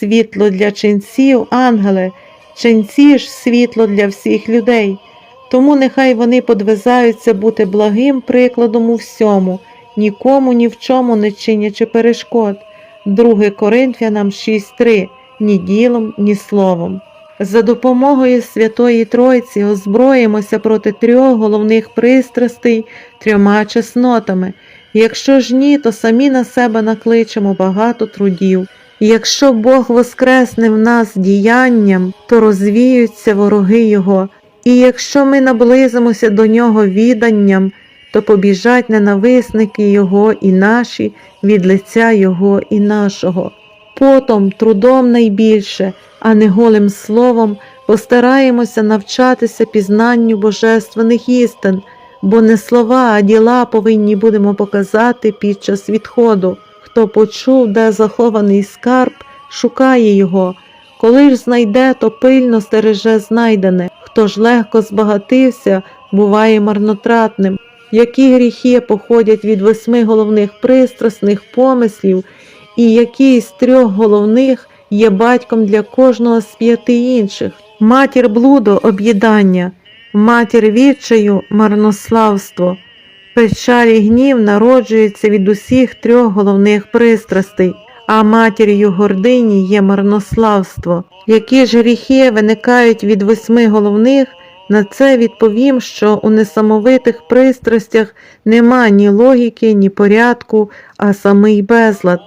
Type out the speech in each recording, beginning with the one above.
світло для ченців, ангели, ченці ж світло для всіх людей. Тому нехай вони подвизаються бути благим прикладом у всьому, нікому ні в чому не чинячи перешкод. 2 Коринфянам 6.3 ні ділом, ні словом. За допомогою Святої Тройці озброїмося проти трьох головних пристрастей трьома чеснотами. Якщо ж ні, то самі на себе накличемо багато трудів. Якщо Бог воскресне в нас діянням, то розвіються вороги Його, і якщо ми наблизимося до Нього відданням, то побіжать ненависники Його і наші від лиця Його і нашого. Потом, трудом найбільше, а не голим словом, постараємося навчатися пізнанню божественних істин, бо не слова, а діла повинні будемо показати під час відходу. Хто почув, де захований скарб, шукає його. Коли ж знайде, то пильно стереже знайдене. Хто ж легко збагатився, буває марнотратним. Які гріхи походять від восьми головних пристрасних помислів, і який з трьох головних є батьком для кожного з п'яти інших. Матір блуду об'їдання, матір відчаю марнославство. Печаль і гнів народжуються від усіх трьох головних пристрастей, а матір'ю гордині є марнославство. Які ж гріхи виникають від восьми головних, на це відповім, що у несамовитих пристрастях нема ні логіки, ні порядку, а самий безлад.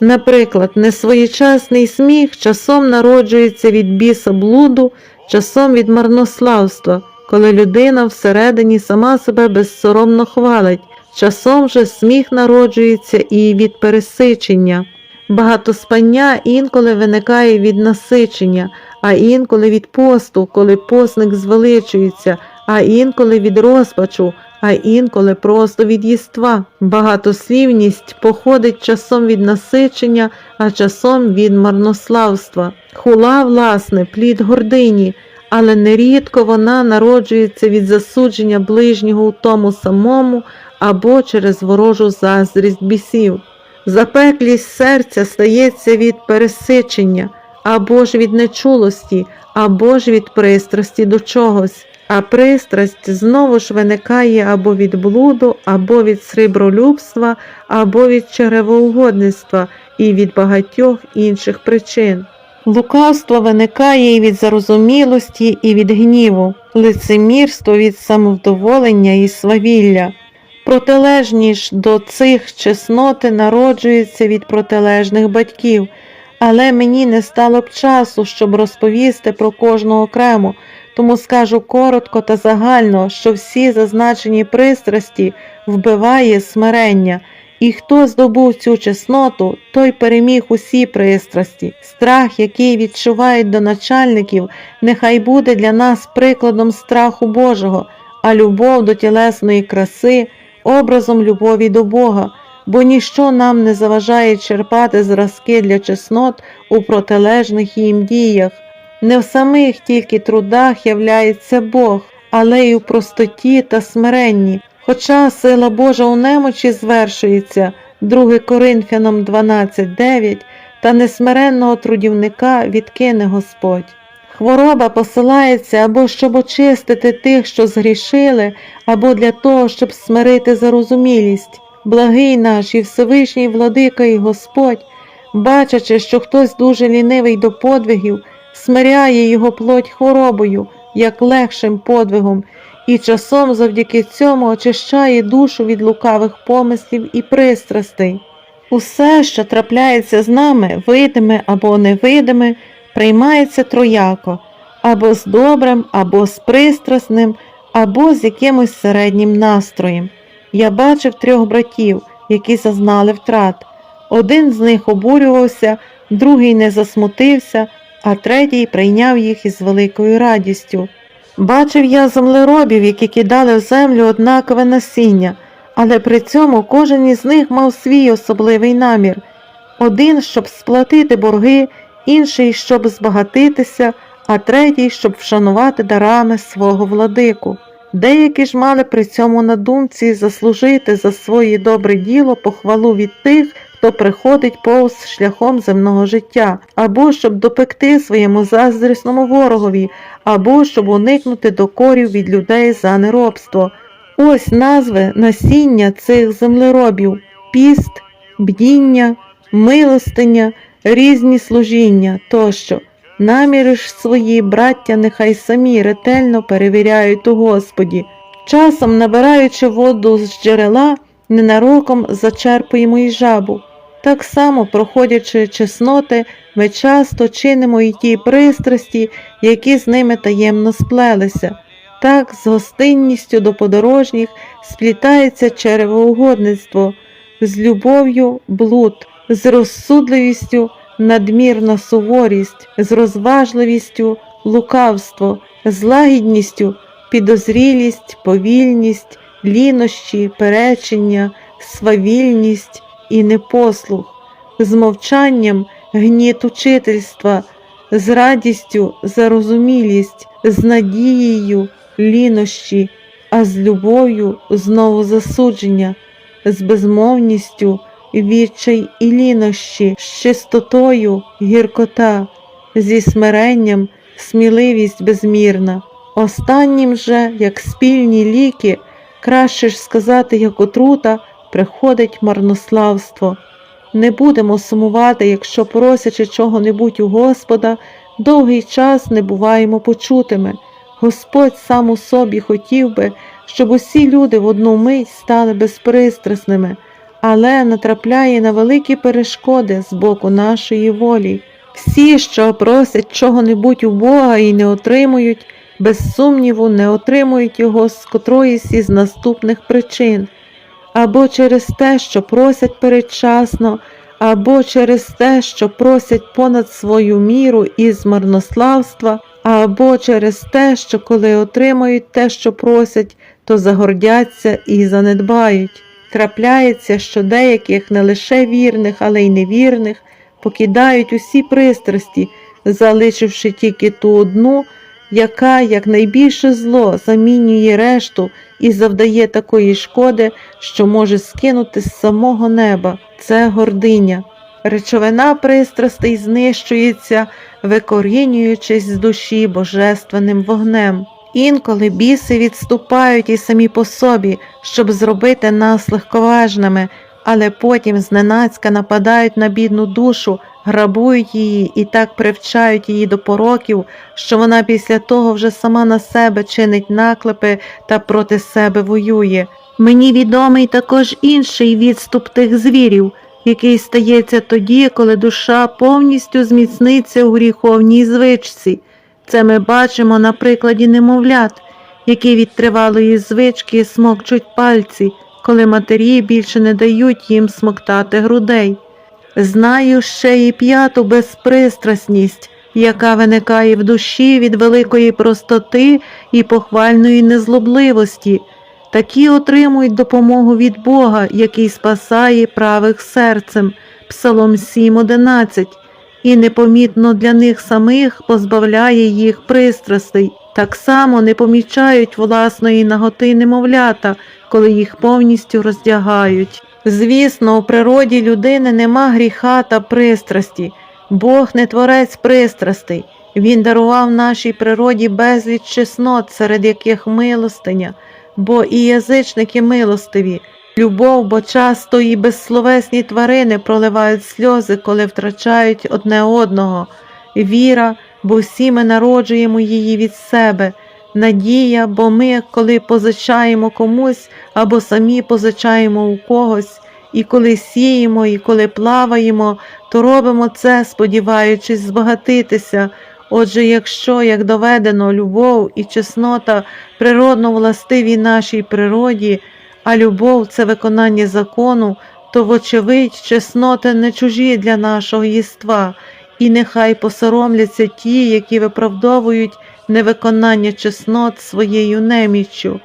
Наприклад, несвоєчасний сміх часом народжується від біса блуду, часом від марнославства, коли людина всередині сама себе безсоромно хвалить, часом же сміх народжується і від пересичення. Багатоспання інколи виникає від насичення, а інколи від посту, коли посник звеличується, а інколи від розпачу, а інколи просто від їства. Багатослівність походить часом від насичення, а часом від марнославства. Хула, власне, плід гордині, але нерідко вона народжується від засудження ближнього у тому самому або через ворожу заздрість бісів. Запеклість серця стається від пересичення, або ж від нечулості, або ж від пристрасті до чогось, а пристрасть знову ж виникає або від блуду, або від срібролюбства, або від черевоугодництва і від багатьох інших причин. Лукавство виникає і від зарозумілості, і від гніву, лицемірство від самовдоволення і свавілля. Протилежні ж до цих чесноти народжуються від протилежних батьків, але мені не стало б часу, щоб розповісти про кожну окремо, тому скажу коротко та загально, що всі зазначені пристрасті вбиває смирення, і хто здобув цю чесноту, той переміг усі пристрасті. Страх, який відчувають до начальників, нехай буде для нас прикладом страху Божого, а любов до тілесної краси образом любові до Бога, бо ніщо нам не заважає черпати зразки для чеснот у протилежних їм діях. Не в самих тільки трудах являється Бог, але й у простоті та смиренні. Хоча сила Божа у немочі звершується, 2 Коринфянам 12.9, та несмиренного трудівника відкине Господь. Хвороба посилається або щоб очистити тих, що згрішили, або для того, щоб смирити зарозумілість. Благий наш і Всевишній владика і Господь, бачачи, що хтось дуже лінивий до подвигів, смиряє його плоть хворобою, як легшим подвигом, і часом завдяки цьому очищає душу від лукавих помислів і пристрастей. Усе, що трапляється з нами, видиме або невидиме, приймається трояко, або з добрим, або з пристрасним, або з якимось середнім настроєм. Я бачив трьох братів, які зазнали втрат. Один з них обурювався, другий не засмутився, а третій прийняв їх із великою радістю. Бачив я землеробів, які кидали в землю однакове насіння, але при цьому кожен із них мав свій особливий намір один, щоб сплатити борги, інший, щоб збагатитися, а третій, щоб вшанувати дарами свого владику. Деякі ж мали при цьому на думці заслужити за своє добре діло похвалу від тих, хто приходить повз шляхом земного життя, або щоб допекти своєму заздрісному ворогові, або щоб уникнути докорів від людей за неробство. Ось назви насіння цих землеробів піст, бдіння, милостиня, різні служіння тощо. Наміри ж свої, браття, нехай самі ретельно перевіряють у Господі. Часом, набираючи воду з джерела, ненароком зачерпуємо і жабу. Так само, проходячи чесноти, ми часто чинимо і ті пристрасті, які з ними таємно сплелися. Так, з гостинністю до подорожніх сплітається черевоугодництво, з любов'ю блуд, з розсудливістю надмірна суворість, з розважливістю лукавство, з лагідністю підозрілість, повільність, лінощі, перечення, свавільність і непослух, з мовчанням гніт учительства, з радістю зарозумілість, з надією лінощі, а з любов'ю знову засудження, з безмовністю відчай і лінощі, з чистотою гіркота, зі смиренням сміливість безмірна. Останнім же, як спільні ліки, краще ж сказати, як отрута, приходить марнославство. Не будемо сумувати, якщо, просячи чого-небудь у Господа, довгий час не буваємо почутими. Господь сам у собі хотів би, щоб усі люди в одну мить стали безпристрасними, але натрапляє на великі перешкоди з боку нашої волі. Всі, що просять чого-небудь у Бога і не отримують, без сумніву не отримують його з котроїсь із наступних причин, або через те, що просять передчасно, або через те, що просять понад свою міру із марнославства, або через те, що коли отримають те, що просять, то загордяться і занедбають. Трапляється, що деяких не лише вірних, але й невірних покидають усі пристрасті, залишивши тільки ту одну, яка, як найбільше зло, замінює решту і завдає такої шкоди, що може скинути з самого неба. Це гординя. Речовина пристрастей знищується, викорінюючись з душі божественним вогнем. Інколи біси відступають і самі по собі, щоб зробити нас легковажними, але потім зненацька нападають на бідну душу, грабують її і так привчають її до пороків, що вона після того вже сама на себе чинить наклепи та проти себе воює. Мені відомий також інший відступ тих звірів, який стається тоді, коли душа повністю зміцниться у гріховній звичці. Це ми бачимо на прикладі немовлят, які від тривалої звички смокчуть пальці, коли матері більше не дають їм смоктати грудей. Знаю ще і п'яту безпристрасність, яка виникає в душі від великої простоти і похвальної незлобливості. Такі отримують допомогу від Бога, який спасає правих серцем. Псалом 7.11 і непомітно для них самих позбавляє їх пристрастей. Так само не помічають власної наготи немовлята, коли їх повністю роздягають. Звісно, у природі людини нема гріха та пристрасті. Бог не творець пристрастей. Він дарував нашій природі безліч чеснот, серед яких милостиня, бо і язичники милостиві. Любов, бо часто і безсловесні тварини проливають сльози, коли втрачають одне одного, віра, бо всі ми народжуємо її від себе, надія, бо ми, коли позичаємо комусь або самі позичаємо у когось, і коли сіємо, і коли плаваємо, то робимо це, сподіваючись збагатитися. Отже, якщо, як доведено, любов і чеснота природно властиві нашій природі, а любов це виконання закону, то, вочевидь, чесноти не чужі для нашого єства, і нехай посоромляться ті, які виправдовують невиконання чеснот своєю неміччю.